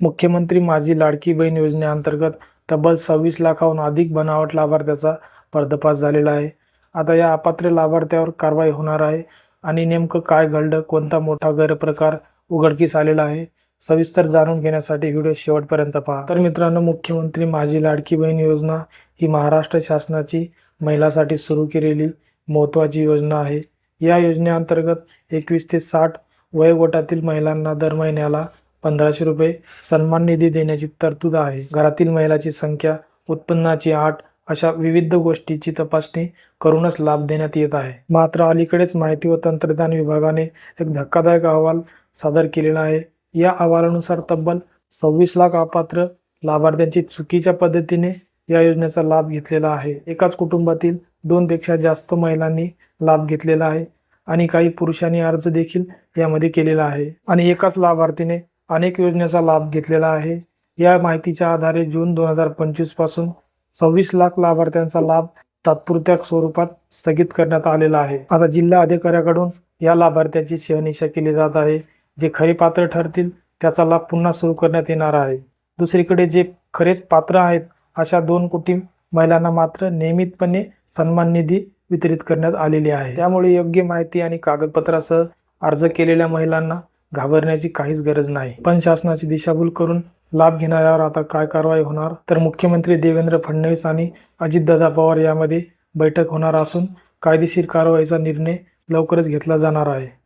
मुख्यमंत्री माझी लाडकी बहीण योजनेअंतर्गत तब्बल सव्वीस लाखाहून अधिक बनावट लाभार्थ्याचा पर्दाफाश झालेला आहे. आता या अपात्र लाभार्थ्यावर कारवाई होणार आहे आणि नेमकं काय घडलं कोणता मोठा गैरप्रकार उघडकीस आलेला आहे सविस्तर जाणून घेण्यासाठी व्हिडिओ शेवटपर्यंत पहा. तर मित्रांनो मुख्यमंत्री माझी लाडकी बहीण योजना ही महाराष्ट्र शासनाची महिलासाठी सुरू केलेली महत्त्वाची योजना आहे. या योजनेअंतर्गत एकवीस ते साठ वयोगटातील महिलांना दर महिन्याला पंधराशे रुपये सन्मान निधी देण्याची तरतूद आहे. घरातील महिलाची संख्या उत्पन्नाची आठ अशा विविध गोष्टीची तपासणी करूनच लाभ देण्यात येत आहे. मात्र अलीकडेच माहिती व तंत्रज्ञान विभागाने एक धक्कादायक अहवाल सादर केलेला आहे. या अहवालानुसार तब्बल सव्वीस लाख अपात्र लाभार्थ्यांची चुकीच्या पद्धतीने या योजनेचा लाभ घेतलेला आहे. एकाच कुटुंबातील दोनपेक्षा जास्त महिलांनी लाभ घेतलेला आहे आणि काही पुरुषांनी अर्ज देखील यामध्ये केलेला आहे. आणि एकाच लाभार्थीने अनेक योजनेचा लाभ घेतलेला आहे. या माहितीच्या आधारे जून दोन हजार पंचवीसपासून सव्वीस लाख लाभार्थ्यांचा लाभ तात्पुरत्या स्वरूपात स्थगित करण्यात आलेला आहे. आता जिल्हा अधिकाऱ्याकडून या लाभार्थ्यांची शहनिशा केली जात आहे. जे खरे पात्र ठरतील त्याचा लाभ पुन्हा सुरू करण्यात येणार आहे. दुसरीकडे जे खरेच पात्र आहेत अशा दोन कोटी महिलांना मात्र नियमितपणे सन्मान निधी वितरित करण्यात आलेली आहे. त्यामुळे योग्य माहिती आणि कागदपत्रासह अर्ज केलेल्या महिलांना घाबरण्याची काहीच गरज नाही. पण शासनाची दिशाभूल करून लाभ घेणाऱ्यावर आता काय कारवाई होणार? तर मुख्यमंत्री देवेंद्र फडणवीस आणि अजितदादा पवार यामध्ये बैठक होणार असून कायदेशीर कारवाईचा निर्णय लवकरच घेतला जाणार आहे.